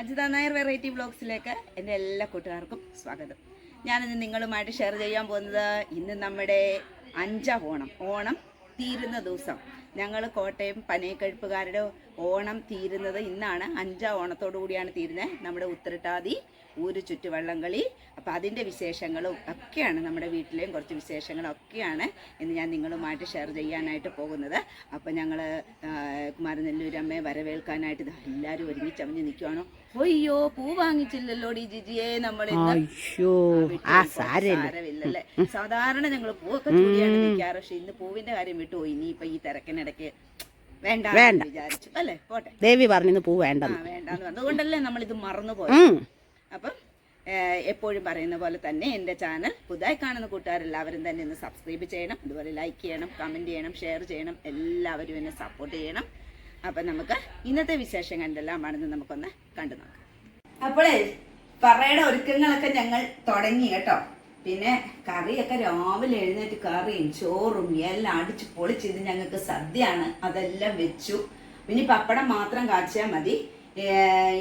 Ajitha Nair variety വ്ളോഗ്സിലേക്ക് എന്റെ എല്ലാ കൂട്ടുകാർക്കും സ്വാഗതം. ഞാനിന്ന് നിങ്ങളുമായിട്ട് ഷെയർ ചെയ്യാൻ പോകുന്നത് ഇന്ന് നമ്മുടെ അഞ്ചാം ഓണം. ഓണം തീരുന്ന ദിവസം. ഞങ്ങൾ കോട്ടയം പനയക്കഴുപ്പുകാരുടെ ഓണം തീരുന്നത് ഇന്നാണ്. അഞ്ചാം ഓണത്തോടു കൂടിയാണ് തീരുന്നത്. നമ്മുടെ ഉത്തരട്ടാതി ഊര് ചുറ്റുവള്ളംകളി. അപ്പോൾ അതിന്റെ വിശേഷങ്ങളും ഒക്കെയാണ് നമ്മുടെ വീട്ടിലെയും കുറച്ച് വിശേഷങ്ങളും ഒക്കെയാണ് ഇന്ന് ഞാൻ നിങ്ങളുമായിട്ട് ഷെയർ ചെയ്യാനായിട്ട് പോകുന്നത്. അപ്പോൾ ഞങ്ങൾ കുമാരനെല്ലൂരമ്മയെ വരവേൽക്കാനായിട്ട് ഇത് എല്ലാവരും ഒരുമിച്ച് അമിഞ്ഞ് നിൽക്കുവാണോ ഒയ്യോ പൂ വാങ്ങിച്ചില്ലല്ലോ ഡി ജിജിയെ നമ്മൾ സാരമില്ലല്ലേ? സാധാരണ ഞങ്ങൾ പൂവൊക്കെ ചൂടിയാണ് നിൽക്കാറ് പക്ഷെ ഇന്ന് പൂവിന്റെ കാര്യം വിട്ടുപോയി ഇനിയിപ്പോ ഈ തിരക്കിനിടയ്ക്ക് വേണ്ട വേണ്ട. വിചാരിച്ചു. അല്ലേ? പോട്ടെ. ദേവി പറഞ്ഞു പൂ വേണ്ട വേണ്ടെന്ന് അതുകൊണ്ടല്ലേ നമ്മൾ ഇത് മറന്നുപോയി ഉം. അപ്പം എപ്പോഴും പറയുന്ന പോലെ തന്നെ എന്റെ ചാനൽ പുതുതായി കാണുന്ന കൂട്ടുകാരെല്ലാവരും തന്നെ ഒന്ന് സബ്സ്ക്രൈബ് ചെയ്യണം അതുപോലെ ലൈക്ക് ചെയ്യണം കമന്റ് ചെയ്യണം ഷെയർ ചെയ്യണം എല്ലാവരും എന്നെ സപ്പോർട്ട് ചെയ്യണം. അപ്പം നമുക്ക് ഇന്നത്തെ വിശേഷം കണ്ടെല്ലാം എന്തെല്ലാമാണെന്ന് നമുക്കൊന്ന് കണ്ടു നോക്കാം. അപ്പോഴേ പറയുടെ ഒരുക്കങ്ങളൊക്കെ ഞങ്ങൾ തുടങ്ങി കേട്ടോ. പിന്നെ കറിയൊക്കെ രാവിലെ എഴുന്നേറ്റ് കറിയും ചോറും എല്ലാം അടിച്ച് പൊളിച്ച് ഞങ്ങൾക്ക് സദ്യയാണ്. അതെല്ലാം വെച്ചു. ഇനി പപ്പടം മാത്രം കാച്ചാൽ മതി.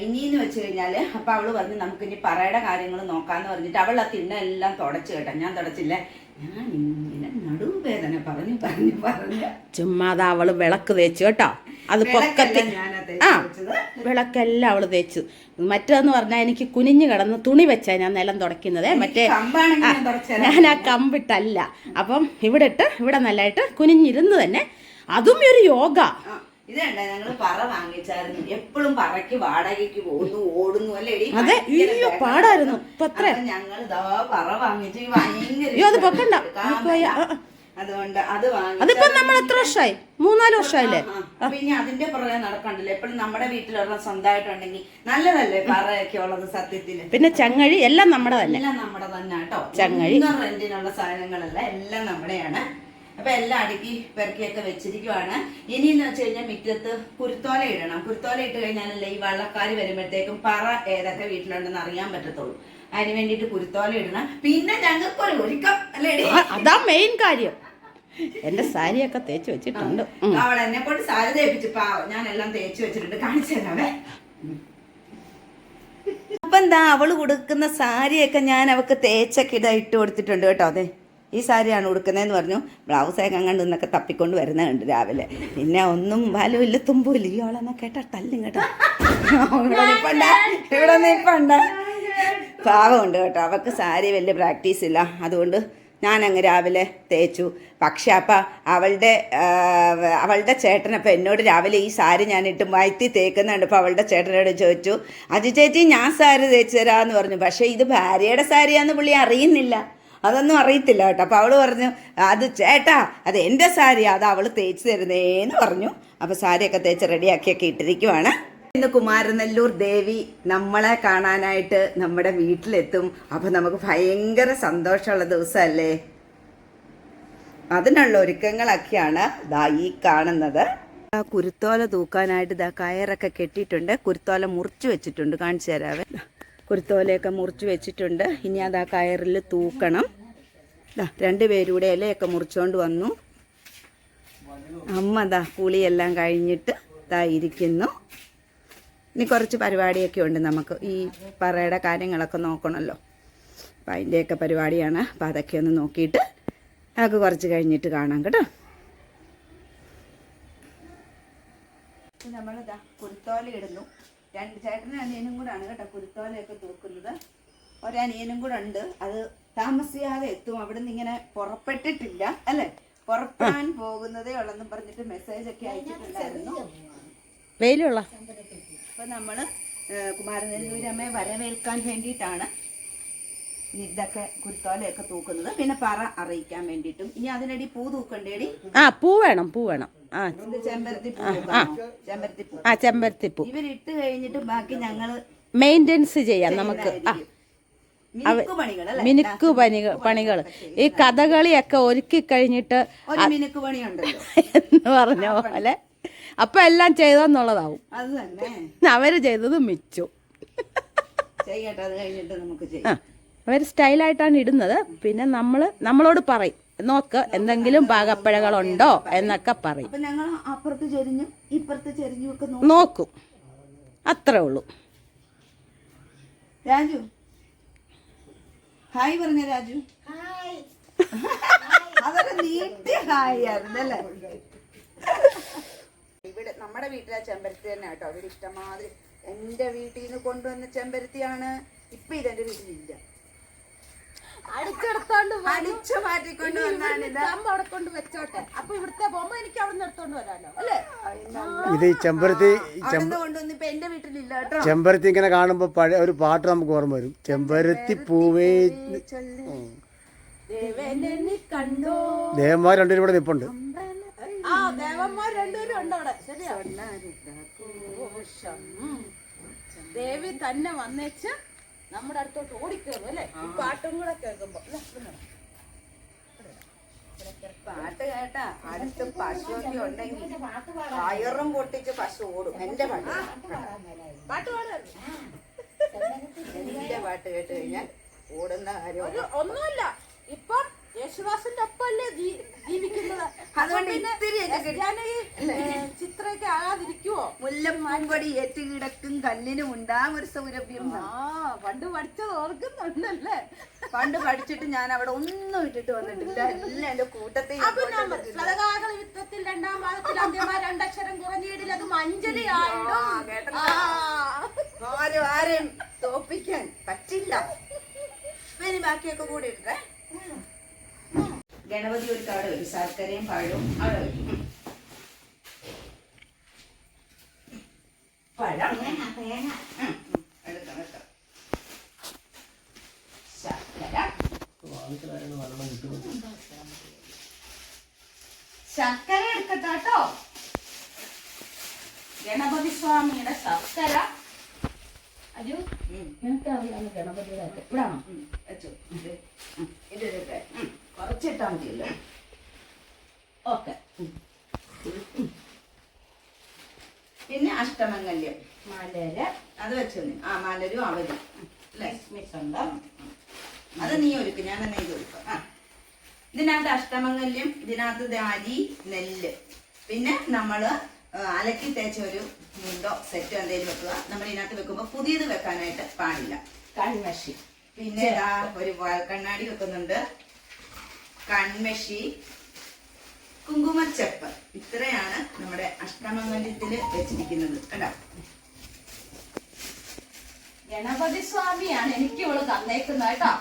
ഇനിന്ന് വെച്ച് കഴിഞ്ഞാൽ അപ്പൊ അവൾ പറഞ്ഞു നമുക്ക് ഇനി പറയുടെ കാര്യങ്ങൾ നോക്കാന്ന് പറഞ്ഞിട്ട് അവൾ ആ തിണ്ണെല്ലാം തുടച്ചു കേട്ടോ. ഞാൻ തുടച്ചില്ല. ഞാൻ ഇങ്ങനെ നടുവേദന പറഞ്ഞു പറഞ്ഞു പറഞ്ഞു. ചുമ്മാതെ അവൾ വിളക്ക് തേച്ചു കേട്ടോ. അത് പൊക്കത്തിൽ ആ വിളക്കെല്ലാം അവൾ തേച്ചു. മറ്റേന്ന് പറഞ്ഞാൽ എനിക്ക് കുനിഞ്ഞു കിടന്ന് തുണി വെച്ചാ ഞാൻ നിലം തുടയ്ക്കുന്നത്. മറ്റേ ഞാൻ ഞാൻ ആ കമ്പിട്ടല്ല. അപ്പം ഇവിടെ ഇട്ട് ഇവിടെ നല്ലതായിട്ട് കുനിഞ്ഞിരുന്ന് തന്നെ. അതും ഒരു യോഗ. പറ വാങ്ങിച്ചായിരുന്നു. എപ്പോഴും പറയ്ക്ക് വാടകയ്ക്ക് പോകുന്നു ഓടുന്നു അതെ അയ്യോ പാടായിരുന്നു. ഞങ്ങൾ ഇതാ പറ വാങ്ങിച്ച്. ഭയങ്കര. അതുകൊണ്ട് അത് വാങ്ങി അതിപ്പോ നമ്മൾ എത്ര വർഷമായി മൂന്നാൽ വർഷമായില്ലേ പിന്നെ അതിന്റെ പുറകെ നടക്കണ്ടല്ലോ. എപ്പോഴും നമ്മുടെ വീട്ടിലുള്ള സ്വന്തമായിട്ടുണ്ടെങ്കിൽ നല്ലതല്ലേ പറയൊക്കെ ഉള്ളത് സത്യത്തിൽ? പിന്നെ ചങ്ങഴി എല്ലാം നമ്മുടെ തന്നെ. എല്ലാം നമ്മുടെ തന്നെ കേട്ടോ. ചങ്ങഴി. റെന്റിനുള്ള സാധനങ്ങളല്ല എല്ലാം നമ്മുടെയാണ്. അപ്പൊ എല്ലാം അടുക്കി പെറുക്കിയൊക്കെ വെച്ചിരിക്കുവാണ്. ഇനിയെന്ന് വെച്ച് കഴിഞ്ഞാൽ മുറ്റത്ത് കുരുത്തോല ഇടണം. കുരുത്തോല ഇട്ട് കഴിഞ്ഞാലല്ലേ ഈ വള്ളക്കാർ വരുമ്പോഴത്തേക്കും പറ ഏതൊക്കെ വീട്ടിലുണ്ടെന്ന് അറിയാൻ പറ്റത്തുള്ളൂ. അതിന് വേണ്ടിയിട്ട് കുരുത്തോല ഇടണം. പിന്നെ ഞങ്ങൾക്കൊരു ഒരുക്കം അല്ലേ എടീ? അതാ മെയിൻ കാര്യം. എന്റെ സാരിയൊക്കെ തേച്ച് വെച്ചിട്ടുണ്ട്. അവളെ അവൾ എന്നെ കൊണ്ട് സാരി തേപ്പിച്ചു പാവം. ഞാൻ എല്ലാം തേച്ച് വെച്ചിട്ടുണ്ട്. കാണിച്ചു തരാവേ. അപ്പൊ എന്താ അവൾ കൊടുക്കുന്ന സാരിയൊക്കെ ഞാൻ അവക്ക് തേച്ചൊക്കെ ഇടാ ഇട്ട് കൊടുത്തിട്ടുണ്ട് കേട്ടോ അതെ. ഈ സാരിയാണ് ഉടുക്കുന്നതെന്ന് പറഞ്ഞു. ബ്ലൗസൊക്കെ അങ്ങോട്ട് നിന്നൊക്കെ തപ്പിക്കൊണ്ട് വരുന്നുണ്ട് രാവിലെ. പിന്നെ ഒന്നും വലും ഇല്ല തുമ്പും ഇല്ല. ഈ ഓളെന്നെ കേട്ടാ തല്ലും കേട്ടോ. ഇവിടെ നിൽപ്പണ്ട പാവമുണ്ട് കേട്ടോ. അവൾക്ക് സാരി വലിയ പ്രാക്ടീസ് ഇല്ല. അതുകൊണ്ട് ഞാൻ അങ്ങ് രാവിലെ തേച്ചു. പക്ഷെ അപ്പം അവളുടെ അവളുടെ ചേട്ടനപ്പം എന്നോട് രാവിലെ ഈ സാരി ഞാൻ ഇട്ട് വയറ്റി തേക്കുന്നുണ്ട് അപ്പോൾ അവളുടെ ചേട്ടനോട് ചോദിച്ചു അജു ചേച്ചി ഞാൻ സാരി തേച്ച് തരാമെന്ന് പറഞ്ഞു. പക്ഷേ ഇത് ഭാര്യയുടെ സാരിയാന്ന് പുള്ളി അറിയുന്നില്ല. അതൊന്നും അറിയത്തില്ല കേട്ടോ. അപ്പോൾ അവൾ പറഞ്ഞു അത് ചേട്ടാ അത് എന്റെ സാരി അത് അവൾ തേച്ച് തരുന്നേന്ന് പറഞ്ഞു. അപ്പോൾ സാരിയൊക്കെ തേച്ച് റെഡിയാക്കിയൊക്കെ ഇട്ടിരിക്കുവാണ്. ഇന്ന് കുമാരനെല്ലൂർ ദേവി നമ്മളെ കാണാനായിട്ട് നമ്മുടെ വീട്ടിലെത്തും. അപ്പോൾ നമുക്ക് ഭയങ്കര സന്തോഷമുള്ള ദിവസമല്ലേ? അതിനുള്ള ഒരുക്കങ്ങളൊക്കെയാണ് ദാ ഈ കാണുന്നത്. കുരുത്തോല തൂക്കാനായിട്ട് ദാ കയറൊക്കെ കെട്ടിയിട്ടുണ്ട്. കുരുത്തോല മുറിച്ച് വെച്ചിട്ടുണ്ട്. കാണിച്ചു തരാവേ. കുരുത്തോലയൊക്കെ മുറിച്ച് വെച്ചിട്ടുണ്ട്. ഇനി അത് ആ കയറിൽ തൂക്കണം. ദാ രണ്ട് കൂടെ ഇലയൊക്കെ മുറിച്ചുകൊണ്ട് വന്നു. അമ്മ ദാ കുളിയെല്ലാം കഴിഞ്ഞിട്ട് ദാ ഇരിക്കുന്നു. ഇനി കുറച്ച് പരിപാടിയൊക്കെ ഉണ്ട് നമുക്ക്. ഈ പറയുടെ കാര്യങ്ങളൊക്കെ നോക്കണമല്ലോ. അപ്പം അതിന്റെയൊക്കെ പരിപാടിയാണ്. അപ്പം അതൊക്കെ ഒന്ന് നോക്കിയിട്ട് നമുക്ക് കുറച്ച് കഴിഞ്ഞിട്ട് കാണാം കേട്ടോ. നമ്മളിതാ കുരുത്തോല ഇടുന്നു. രണ്ട് ചേട്ടനും അനിയനും കൂടാണ് കേട്ടോ കുരുത്തോലയൊക്കെ തൂക്കുന്നത്. ഒരനിയനും കൂടെ ഉണ്ട്. അത് താമസിയാതെ എത്തും. അവിടെ നിന്ന് ഇങ്ങനെ പുറപ്പെട്ടിട്ടില്ല അല്ലെ? പുറപ്പെടാൻ പോകുന്നതേ ഉള്ളെന്ന് പറഞ്ഞിട്ട് മെസ്സേജ് ഒക്കെ അയച്ചിട്ടുണ്ടായിരുന്നു. വെയിലുള്ള. അപ്പൊ നമ്മൾ കുമാരനെല്ലൂരമ്മയെ വരവേൽക്കാൻ വേണ്ടിയിട്ടാണ് ഇതൊക്കെ കുരുത്തോലയൊക്കെ തൂക്കുന്നത്. പിന്നെ പറ അറിയിക്കാൻ വേണ്ടിയിട്ടും. ഇനി അതിനടി പൂ തൂക്കണ്ടേടി? ആ പൂ വേണം പൂ വേണം. ആ. ആ ചെമ്പരത്തിപ്പൂ ഇവരിട്ട് കഴിഞ്ഞിട്ട് ബാക്കി ഞങ്ങൾ മെയിന്റെനൻസ് ചെയ്യാം നമുക്ക്. ആ. മിനുക്ക് പണികൾ പണികൾ ഈ കഥകളിയൊക്കെ ഒരുക്കി കഴിഞ്ഞിട്ട് എന്ന് പറഞ്ഞ പോലെ. അപ്പൊ എല്ലാം ചെയ്തെന്നുള്ളതാവും. അവർ ചെയ്തത് മിച്ചു. അവർ അവർ സ്റ്റൈലായിട്ടാണ് ഇടുന്നത്. പിന്നെ നമ്മൾ നമ്മളോട് പറയും. നോക്ക് എന്തെങ്കിലും പാകപ്പിഴകളുണ്ടോ എന്നൊക്കെ പറയും. അപ്പൊ ഞങ്ങൾ അപ്പുറത്ത് ചെരിഞ്ഞു ഇപ്പുറത്ത് ചെരിഞ്ഞു ഒക്കെ നോക്കും. അത്രേ ഉള്ളൂ. രാജു. ഹായ് പറഞ്ഞ രാജു. നീട്ടിയ ഹായ് ആയിരുന്നല്ലേ ഇവിടെ നമ്മുടെ വീട്ടിലെ ചെമ്പരത്തി തന്നെ കേട്ടോ. അവിടെ ഇഷ്ടമാതിരി എന്റെ വീട്ടിൽ നിന്ന് കൊണ്ടുവന്ന ചെമ്പരത്തിയാണ്. ഇപ്പൊ ഇതെന്റെ വീട്ടിലില്ല. അടിച്ചെടുത്തോണ്ട് അടിച്ചു മാറ്റിക്കൊണ്ട് അമ്മ അവിടെ കൊണ്ട് വെച്ചോട്ടെ. അപ്പൊ ഇവിടുത്തെ ബൊമ്മ എനിക്ക് അവിടെ നിന്ന് എടുത്തോണ്ട് വരാലോ അല്ലേ? ഇത് ഈ ചെമ്പരത്തി അവിടെ കൊണ്ടുവന്ന് ഇപ്പൊ എന്റെ വീട്ടിലില്ല കേട്ടോ. ചെമ്പരത്തി ഇങ്ങനെ കാണുമ്പോ പഴയ ഒരു പാട്ട് നമുക്ക് ഓർമ്മ വരും. ചെമ്പരത്തി പൂവേ ദേവന്മാർ രണ്ടുപേരും ഇവിടെ നിപ്പുണ്ട്. ആ ദേവന്മാർ രണ്ടുപേരും ഉണ്ട് അവിടെ. ശരിയാ. ദേവി തന്നെ വന്നേച്ച് നമ്മുടെ അടുത്തോട്ട് ഓടിക്കേറും അല്ലേ? ഈ പാട്ടും കൂടെ കേൾക്കുമ്പോ. പാട്ട് കേട്ടാ. അടുത്ത് പശുവൊക്കെ ഉണ്ടെങ്കിൽ വയറും പൊട്ടിച്ച് പശു ഓടും. എന്റെ പാട്ട് പാട്ട് പാടുമായിരുന്നു എന്റെ പാട്ട് കേട്ട് കഴിഞ്ഞാൽ ഓടുന്ന കാര്യം ഒന്നുമല്ല. ഇപ്പം യേശുദാസിന്റെ ഒപ്പമല്ലേ ജീവിക്കുന്നത്? അതുകൊണ്ട് ചിത്രയൊക്കെ ആകാതിരിക്കുവോ? മുല്ലപ്പൂമ്പടി ഏറ്റ് കിടക്കും കല്ലിനും ഉണ്ടാകും ഒരു സൗരഭ്യം ആ പണ്ട് പഠിച്ചത് ഓർക്കുന്നുണ്ടല്ലേ? പണ്ട് പഠിച്ചിട്ട് ഞാൻ അവിടെ ഒന്നും ഇട്ടിട്ട് വന്നിട്ടില്ല. എല്ലാം എന്റെ കൂട്ടത്തിൽ യുദ്ധത്തിൽ രണ്ടാം ഭാഗത്തിൽ അന്ത്യമായ രണ്ടക്ഷരം കുറഞ്ഞിടില്ല അത് മഞ്ചലി. ആരും ആരെയും തോപ്പിക്കാൻ പറ്റില്ല. ഇനി ബാക്കിയൊക്കെ കൂടി ഇട്ടേ. ഗണപതി ഒരു അവിടെ വരും ശർക്കരയും പഴവും അവിടെ വരും. പഴം? എടുക്കാം എടുക്കാം. ശർക്കര. ശർക്കര എടുക്കട്ടെ കേട്ടോ ഗണപതി സ്വാമിയുടെ ശർക്കര. അജു ഉം. എനിക്കറിയാമോ ഗണപതിയുടെ ഇവിടാണോ. ഇത്, ഉം, ഇതൊരു ഉം, കുറച്ചിട്ടാ മതിയല്ലോ. ഓക്കെ. പിന്നെ അഷ്ടമംഗല്യം. മലര് അത് വെച്ചു ആ മലരും അവരും കിസ്മിസ് ഉണ്ട് അത് നീ ഒരുക്കും. ഞാൻ തന്നെ ഇത് ഒരുക്കാം. ആ. ഇതിനകത്ത് അഷ്ടമംഗല്യം ഇതിനകത്ത് ദാരി നെല്ല്. പിന്നെ നമ്മൾ ആ, അലക്കി തേച്ച ഒരു മുണ്ടോ സെറ്റോ എന്തെങ്കിലും വെക്കുക. നമ്മൾ ഇതിനകത്ത് വെക്കുമ്പോൾ പുതിയത് വെക്കാനായിട്ട് പാടില്ല. കൺമഷി. പിന്നെ ഒരു കണ്ണാടി വെക്കുന്നുണ്ട്. കൺമഷി കുങ്കുമച്ചപ്പ്. ഇത്രയാണ് നമ്മുടെ അഷ്ടമംഗല്യത്തിൽ വെച്ചിരിക്കുന്നത്. കേട്ടോ ഗണപതി സ്വാമിയാണ് എനിക്ക് ഇവൾ തന്നേക്കുന്നത് കേട്ടോ.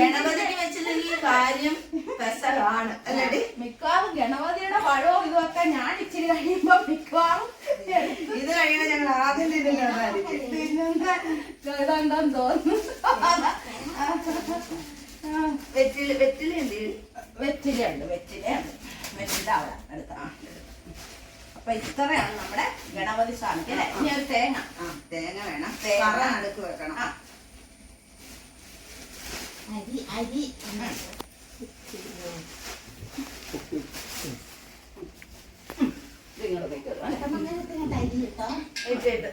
ഗണപതിക്ക് വെച്ചില്ലെങ്കിൽ കാര്യം പെസലാണ് അല്ലേ മിക്കവാറും ഗണപതിയുടെ പഴവും ഇതൊക്കെ ഞാൻ ഇച്ചിരി കഴിയുമ്പോ മിക്കവാറും ഇത് കഴിയണ ഞങ്ങൾ ആദ്യം തിന്നുണ്ടെന്ന് തിന്നുന്ന. വെറ്റില വെറ്റില എന്ത്? വെറ്റിലുണ്ട് വെറ്റിലുണ്ട് വെറ്റില അവിടെ എടുത്ത ആ, എടുക്കാം. അപ്പൊ ഇത്രയാണ് നമ്മുടെ ഗണപതി സ്വാമിക്ക് അല്ലേ? ഇനി ഒരു തേങ്ങ. ആ തേങ്ങ വേണം. തേങ്ങ. അടുത്ത് നടുക്ക് വെക്കണം. ആ. അരി അരി.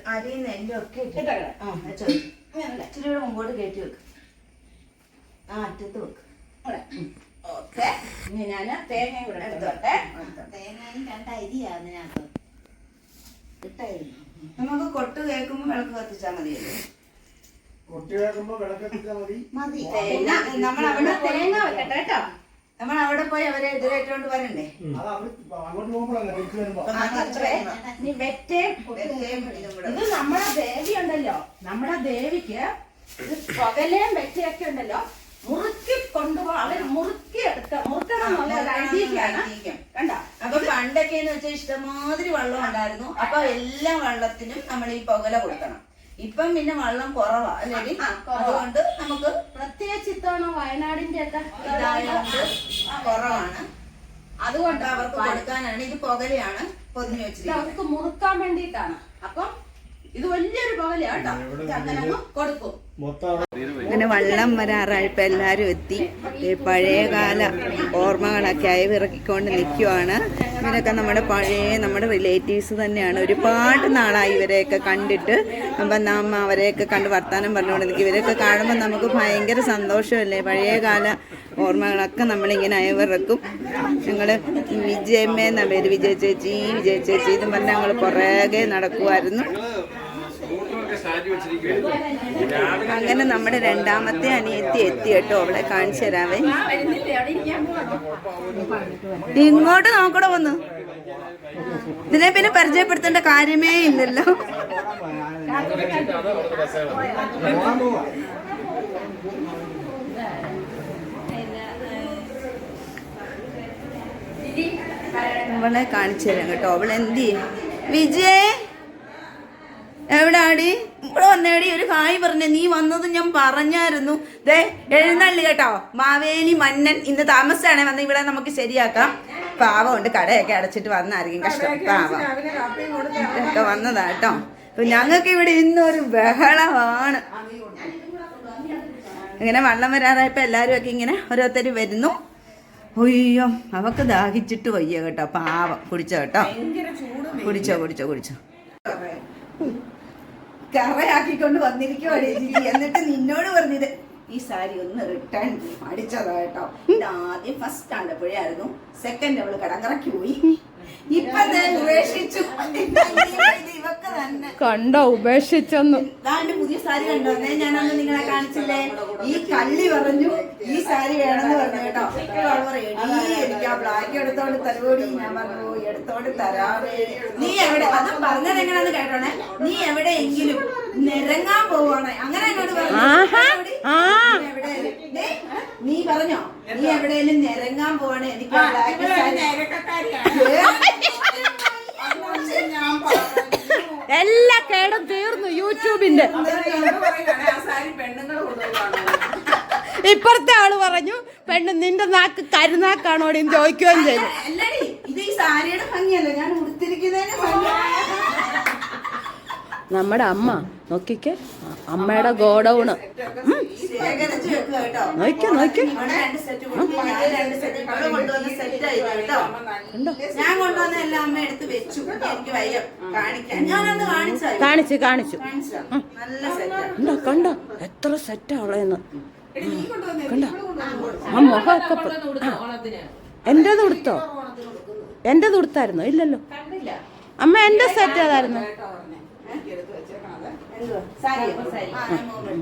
അരി നെല്ലും ഒക്കെ. ആ. വെച്ചോ. ഇച്ചിരി കൂടെ മുമ്പോട്ട് കയറ്റി വെക്ക്. ആ അറ്റത്ത് വെക്ക്. ഓക്കെ. ഇനി ഞാൻ തേങ്ങയും കൂടെ എടുത്തോട്ടെ തേങ്ങയും രണ്ട് അരിയാണ് അതിനകത്ത്. ഇട്ടായിരുന്നു നമുക്ക് കൊട്ട് കേൾക്കുമ്പോൾ വിളക്ക് കത്തിച്ചാൽ മതിയല്ലോ? കൊട്ടി കേൾക്കുമ്പോൾ വിളക്കെത്തിച്ചാൽ മതി. മതി. തേങ്ങ നമ്മൾ അവിടെ തേങ്ങ വെക്കട്ടെ കേട്ടോ. നമ്മൾ അവിടെ പോയി അവരെ എതിരേറ്റോണ്ട് വരണ്ടേ? ഇതും നമ്മുടെ ദേവി ഉണ്ടല്ലോ നമ്മുടെ ദേവിക്ക് ഇത് പകലേം വെറ്റയൊക്കെ ഉണ്ടല്ലോ. മുറുക്കി കൊണ്ടുപോ അവർ മുറുക്കി എടുക്ക മുറുക്കണം എന്നുള്ള ഒരു ഐതിഹ്യാണ് ഐതിഹ്യം. കണ്ട? അപ്പൊ പണ്ടൊക്കെ എന്ന് വെച്ചാൽ ഇഷ്ടമാതിരി വെള്ളം ഉണ്ടായിരുന്നു. അപ്പൊ എല്ലാ വെള്ളത്തിനും നമ്മൾ ഈ പുകല കൊടുക്കണം. ഇപ്പം പിന്നെ വെള്ളം കുറവാ അല്ലെങ്കിൽ. അതുകൊണ്ട് നമുക്ക് പ്രത്യേകിച്ച് ഇത്തവണ വയനാടിന്റെ ഒക്കെ ഇതായതുകൊണ്ട് കുറവാണ്. അതുകൊണ്ട് അവർക്ക് കൊടുക്കാനാണ്. ഇത് പുകലയാണ് പൊതിഞ്ഞു വെച്ചിരിക്കുന്നത്. അവർക്ക് മുറുക്കാൻ വേണ്ടിയിട്ടാണ്. അപ്പം ഇത് വലിയൊരു പകലയാ കേട്ടോ. അങ്ങനെ അങ്ങ് കൊടുക്കും. അങ്ങനെ വള്ളം വരാറായപ്പോൾ എല്ലാവരും എത്തി. പഴയകാല ഓർമ്മകളൊക്കെ ആയി വിറക്കിക്കൊണ്ട് നിൽക്കുവാണ്. ഇവരൊക്കെ നമ്മുടെ പഴയ നമ്മുടെ റിലേറ്റീവ്സ് തന്നെയാണ്. ഒരുപാട് നാളായി ഇവരെയൊക്കെ കണ്ടിട്ട്. അപ്പം നാം അവരെയൊക്കെ കണ്ട് വർത്തമാനം പറഞ്ഞുകൊണ്ട് നിൽക്കും. ഇവരൊക്കെ കാണുമ്പോൾ നമുക്ക് ഭയങ്കര സന്തോഷമല്ലേ? പഴയകാല ഓർമ്മകളൊക്കെ നമ്മളിങ്ങനെ അയവിറക്കും ഞങ്ങൾ വിജയമ്മ എന്ന പേര് വിജയ ചേച്ചി വിജയ ചേച്ചി എന്ന് പറഞ്ഞാൽ ഞങ്ങൾ പുറകെ നടക്കുമായിരുന്നു അങ്ങനെ നമ്മുടെ രണ്ടാമത്തെ അനിയത്തി എത്തി കേട്ടോ അവളെ കാണിച്ചു തരാവേ. ഇങ്ങോട്ട് നോക്കടോ വന്ന് ഇതിനെ പിന്നെ പരിചയപ്പെടുത്തേണ്ട കാര്യമേ ഇല്ലല്ലോ. അവളെ കാണിച്ചു തരാം കേട്ടോ. അവൾ എന്ത് ചെയ്യും? വിജയേ എവിടാടി? ഇവിടെ വന്നേടി ഒരു കായ് പറഞ്ഞ നീ വന്നത് ഞാൻ പറഞ്ഞായിരുന്നു. ദേ എഴുന്നള്ളി കേട്ടോ. മാവേലി മന്നൻ ഇന്ന് താമസിച്ചാണേ വന്ന് ഇവിടെ നമുക്ക് ശരിയാക്കാം. പാവമുണ്ട് കടയൊക്കെ അടച്ചിട്ട് വന്നായിരിക്കും. കഷ്ടം പാവം. ഒക്കെ വന്നതാ കേട്ടോ. അപ്പൊ ഞങ്ങൾക്ക് ഇവിടെ ഇന്നൊരു ബഹളമാണ്. ഇങ്ങനെ വള്ളം വരാറായപ്പോ എല്ലാരും ഒക്കെ ഇങ്ങനെ ഓരോരുത്തർ വരുന്നു. ഒയ്യോ അവക്ക് ദാഹിച്ചിട്ട് വയ്യ കേട്ടോ പാവം. കുടിച്ചോ കേട്ടോ. കുടിച്ചോ കുടിച്ചോ കുടിച്ചോ. കറയാക്കിക്കൊണ്ട് വന്നിരിക്കുവാണ് ജിജി. എന്നിട്ട് നിന്നോട് പറഞ്ഞത് ഈ സാരി ഒന്ന് റിട്ടേൺ അടിച്ചതാ കേട്ടോ. ഇത് ആദ്യം ഫസ്റ്റ് കണ്ടപ്പോഴായിരുന്നു സെക്കൻഡ് അവൾ കടങ്കറക്കി പോയി. കണ്ടോ ഉപേക്ഷിച്ചൊന്നു. പുതിയ സാരി കണ്ടോ? ഞാൻ അന്ന് നിങ്ങളെ കാണിച്ചില്ലേ? ഈ കള്ളി പറഞ്ഞു ഈ സാരി വേണമെന്ന് പറഞ്ഞു കേട്ടോ. "എടീ, എനിക്ക് ആ ബ്ലാക്ക് എടുത്തോണ്ട് തരുവോടി? ഞാൻ പറഞ്ഞു എടുത്തോണ്ട് തരാവേ. നീ എവിടെ? അത് പറഞ്ഞത് എങ്ങനെയാന്ന് കേട്ടോണേ? നീ എവിടെയെങ്കിലും നിരങ്ങാൻ പോവാണേ അങ്ങനെ എന്നോട് പറഞ്ഞു. "എവിടെയോടി? നീ എവിടെയായാലും- ദേ, നീ പറഞ്ഞോ നീ എവിടെയെങ്കിലും നിരങ്ങാൻ പോവാണ് എനിക്ക് ആ ബ്ലാക്ക് എല്ലാ കേടും തീർന്നു യൂട്യൂബിന്റെ. ഇപ്പുറത്തെ ആൾ പറഞ്ഞു പെണ്ണ് നിന്റെ നാക്ക് കരുനാക്കാണോ എന്ന് ചോദിക്കുകയും ചെയ്തു. ഇത് ഈ സാരിയുടെ ഞാൻ ഉടുത്തിരിക്കുന്നതിന് ഭംഗിയാണ് നമ്മുടെ അമ്മ. നോക്കിക്കേ. അമ്മയുടെ ഗോഡൌണ്. കൊടുത്തു, കാണിക്കാൻ ഞാനന്ന് കാണിച്ചു കാണിച്ചു. സെറ്റാണ് കണ്ടോ എത്ര സെറ്റാ ഉള്ളതെന്ന് കണ്ടോ? ആ മുഖമൊക്കെ. എന്റേത് ഉടുത്തോ? എന്റേത് ഉടുത്തായിരുന്നോ? ഇല്ലല്ലോ. അമ്മ എന്റെ സെറ്റ് ഏതായിരുന്നു?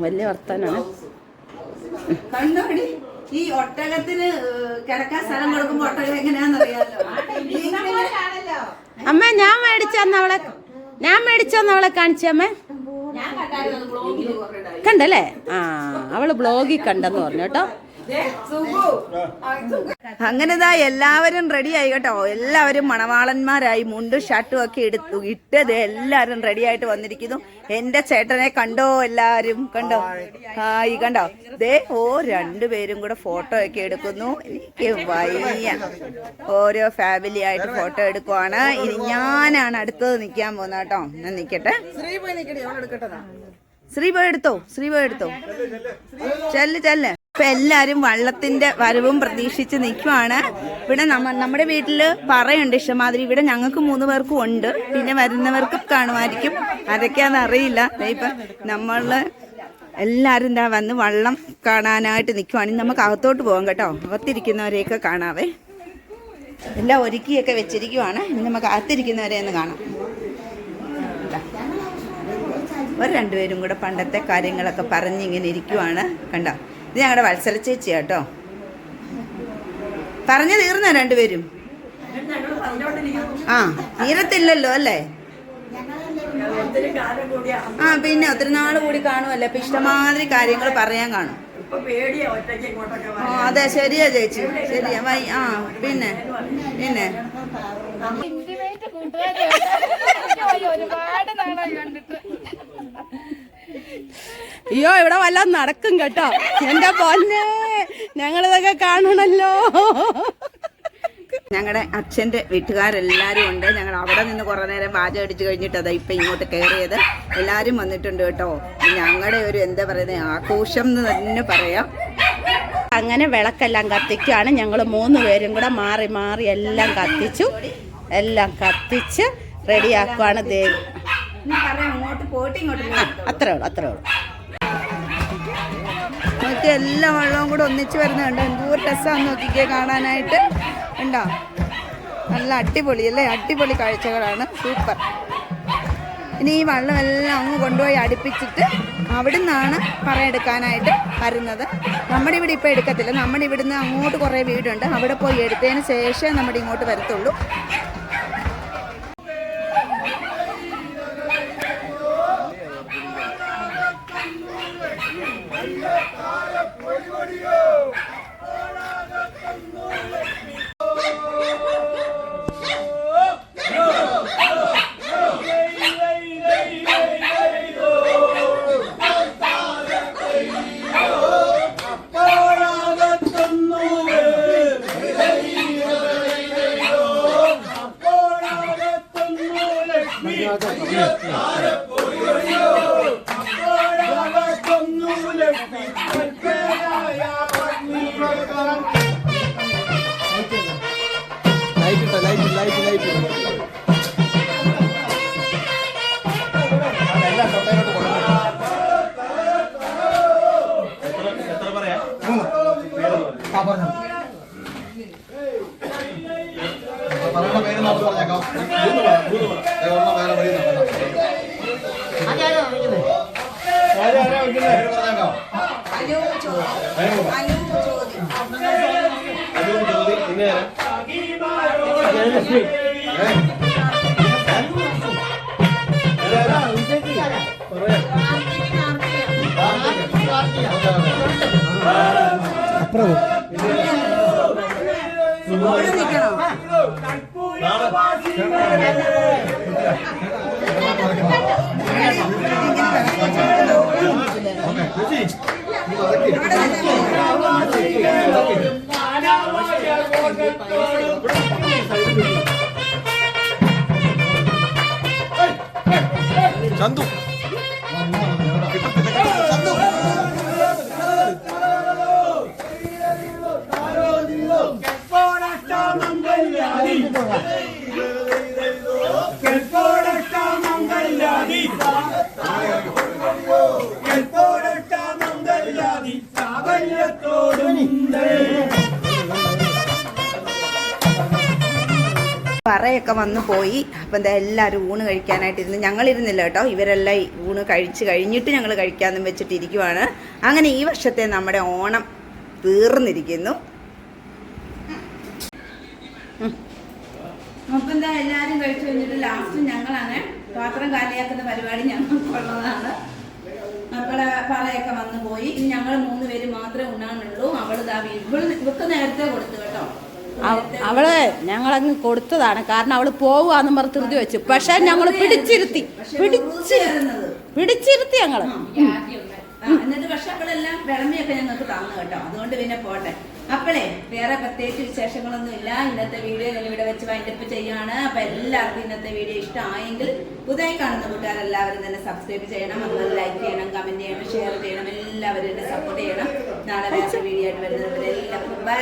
വലിയ വർത്താനാണ്. കണ്ടോടി ഈ ഒട്ടകത്തിന് കിടക്കാൻ സ്ഥലം കൊടുക്കുമ്പോ ഒട്ടകം എങ്ങനെയാണെന്നറിയാലോ അമ്മ ഞാൻ മേടിച്ചന്ന് അവളെ ഞാൻ മേടിച്ചന്ന് അവളെ കാണിച്ചമ്മേ കണ്ടല്ലേ? ആ അവൾ ബ്ലോഗിൽ കണ്ടെന്ന് പറഞ്ഞു കേട്ടോ. അങ്ങനെ ഇതാ എല്ലാവരും ആയി കേട്ടോ. എല്ലാവരും മണവാളന്മാരായി മുണ്ടും ഷർട്ടും ഒക്കെ എടുത്തു. ഇട്ടത് എല്ലാവരും റെഡി ആയിട്ട് വന്നിരിക്കുന്നു. എന്റെ ചേട്ടനെ കണ്ടോ എല്ലാരും? കണ്ടോ? ഹായ് കണ്ടോ? ദേ ഓ രണ്ടുപേരും കൂടെ ഫോട്ടോ ഒക്കെ എടുക്കുന്നു. എനിക്ക് വയ്യ. ഓരോ ഫാമിലി ആയിട്ട് ഫോട്ടോ എടുക്കുവാണ്. ഇനി ഞാനാണ് അടുത്തത് നിൽക്കാൻ പോകുന്നത് കേട്ടോ. ഞാൻ നിൽക്കട്ടെ. ശ്രീ പോയി എടുത്തോ? ശ്രീ പോയി എടുത്തോ? ചെല്ല് ചെല്ല്. ഇപ്പൊ എല്ലാരും വള്ളത്തിന്റെ വരവും പ്രതീക്ഷിച്ച് നിൽക്കുവാണ് ഇവിടെ നമ്മ നമ്മുടെ വീട്ടിൽ പറയുണ്ട് ഇഷ്ടമാതിരി. ഇവിടെ ഞങ്ങൾക്ക് മൂന്ന് പേർക്കും ഉണ്ട്. പിന്നെ വരുന്നവർക്കും കാണുമായിരിക്കും. അതൊക്കെയാന്ന് അറിയില്ല. ഇപ്പൊ നമ്മൾ എല്ലാരും എന്താ വന്ന് വള്ളം കാണാനായിട്ട് നിൽക്കുവാണെങ്കിൽ നമുക്ക് അകത്തോട്ട് പോകാം കേട്ടോ. അകത്തിരിക്കുന്നവരെയൊക്കെ കാണാവേ. എല്ലാം ഒരുക്കിയൊക്കെ വെച്ചിരിക്കുവാണ്. ഇനി നമുക്ക് അകത്തിരിക്കുന്നവരെ ഒന്ന് കാണാം. ഒരു രണ്ടുപേരും കൂടെ പണ്ടത്തെ കാര്യങ്ങളൊക്കെ പറഞ്ഞിങ്ങനെ ഇരിക്കുവാണ്. കണ്ടോ? ഇത് ഞങ്ങളുടെ വത്സല ചേച്ചി കേട്ടോ പറഞ്ഞു തീർന്ന രണ്ടുപേരും? ആ തീരത്തില്ലല്ലോ അല്ലേ? ആ പിന്നെ ഒത്തിരി നാൾ കൂടി കാണുമല്ലേ അപ്പൊ ഇഷ്ടമാതിരി കാര്യങ്ങൾ പറയാൻ കാണും. ആ അതെ ശരിയാ ചേച്ചി ശരിയാ വൈ ആ പിന്നെ പിന്നെ. അയ്യോ ഇവിടെ വല്ല നടക്കും കേട്ടോ. എന്റെ പൊന്നെ? ഞങ്ങളിതൊക്കെ കാണണല്ലോ. ഞങ്ങളുടെ അച്ഛന്റെ വീട്ടുകാരെല്ലാവരും ഉണ്ട്. ഞങ്ങൾ അവിടെ നിന്ന് കുറേ നേരം പാചകം അടിച്ചു കഴിഞ്ഞിട്ട് അതാ ഇപ്പം ഇങ്ങോട്ട് കയറിയത് എല്ലാരും വന്നിട്ടുണ്ട് കേട്ടോ. ഞങ്ങളുടെ ഒരു എന്താ പറയുന്നത് ആഘോഷം എന്ന് തന്നെ പറയാം. അങ്ങനെ വിളക്കെല്ലാം കത്തിക്കുകയാണ് ഞങ്ങൾ മൂന്ന് പേരും കൂടെ മാറി മാറി എല്ലാം കത്തിച്ചു. എല്ലാം കത്തിച്ച് റെഡിയാക്കുവാണ് ദേവി. പറയാം പോയിട്ട് ഇങ്ങോട്ട് അത്രേ ഉള്ളൂ അത്രേ ഉള്ളൂ. മറ്റേ എല്ലാ വെള്ളവും കൂടെ ഒന്നിച്ച് വരുന്നുണ്ട് എന്തോ രസമാണെന്ന് നോക്കിക്കേ കാണാനായിട്ട്. ഉണ്ടോ നല്ല അടിപൊളി അല്ലേ? അടിപൊളി കാഴ്ചകളാണ്. സൂപ്പർ. ഇനി ഈ വെള്ളമെല്ലാം അങ്ങ് കൊണ്ടുപോയി അടുപ്പിച്ചിട്ട് അവിടെ നിന്നാണ് പറയെടുക്കാനായിട്ട് വരുന്നത്. നമ്മുടെ ഇവിടെ ഇപ്പോൾ എടുക്കത്തില്ല. നമ്മുടെ ഇവിടുന്ന് അങ്ങോട്ട് കുറേ വീടുണ്ട്. അവിടെ പോയി എടുത്തതിന് ശേഷമേ നമ്മുടെ ഇങ്ങോട്ട് വരത്തുള്ളൂ. പറഞ്ഞു? പറയുന്ന പേര് നമുക്ക് പറഞ്ഞേക്കാം. ഒന്നും വേറെ വഴി പറഞ്ഞേക്കാം ജയലക്ഷ്മി അപ്പുറം ചന്തു പറയൊക്കെ വന്നു പോയി. അപ്പം എന്താ എല്ലാവരും ഊണ് കഴിക്കാനായിട്ട് ഇരുന്ന് ഞങ്ങളിരുന്നില്ല കേട്ടോ. ഇവരെല്ലാം ഊണ് കഴിച്ച് കഴിഞ്ഞിട്ട് ഞങ്ങൾ കഴിക്കാമെന്നും വെച്ചിട്ടിരിക്കുവാണ് അങ്ങനെ ഈ വർഷത്തെ നമ്മുടെ ഓണം തീർന്നിരിക്കുന്നു. അപ്പം എന്താ എല്ലാവരും കഴിച്ചു കഴിഞ്ഞിട്ട് ലാസ്റ്റ് ഞങ്ങളാണ്. പാത്രം കാലിയാക്കുന്ന പരിപാടി ഞങ്ങൾക്കുള്ളതാണ്. മക്കളെ പറയൊക്കെ വന്നു പോയി. ഇനി ഞങ്ങൾ മൂന്ന് പേര് മാത്രമേ ഉണ്ണാനുള്ളൂ. അവൾ ഇവൾ ഇവക്ക് നേരത്തെ കൊടുത്തു കേട്ടോ. അവ- അവൾ ഞങ്ങളങ്ങ് കൊടുത്തതാണ്. കാരണം അവൾ പോവാന്ന് പറഞ്ഞ് ധൃതി വെച്ചു. പക്ഷെ ഞങ്ങൾ പിടിച്ചിരുത്തി. പിടിച്ച് പിടിച്ചിരുത്തി. ഞങ്ങൾ. എന്നിട്ട് പക്ഷെ അവളെല്ലാം വിളമ്പിയൊക്കെ ഞങ്ങൾക്ക് തന്നു കേട്ടോ. അതുകൊണ്ട് പിന്നെ പോട്ടെ. അപ്പോഴേ വേറെ പ്രത്യേകിച്ച് വിശേഷങ്ങളൊന്നും ഇല്ല. ഇന്നത്തെ വീഡിയോ ഞാൻ ഇവിടെ വെച്ച് വൈൻഡപ്പ് ചെയ്യാണ് അപ്പൊ എല്ലാവർക്കും ഇന്നത്തെ വീഡിയോ ഇഷ്ടമായെങ്കിൽ പുതിയ കാണുന്ന കൂട്ടുകാരെല്ലാവരും തന്നെ സബ്സ്ക്രൈബ് ചെയ്യണം. അതുപോലെ ലൈക്ക് ചെയ്യണം കമന്റ് ചെയ്യണം ഷെയർ ചെയ്യണം. എല്ലാവരും സപ്പോർട്ട് ചെയ്യണം. നാളെ വേറെ വീഡിയോ ആയിട്ട് വരുന്നത് എല്ലാവർക്കും ബൈ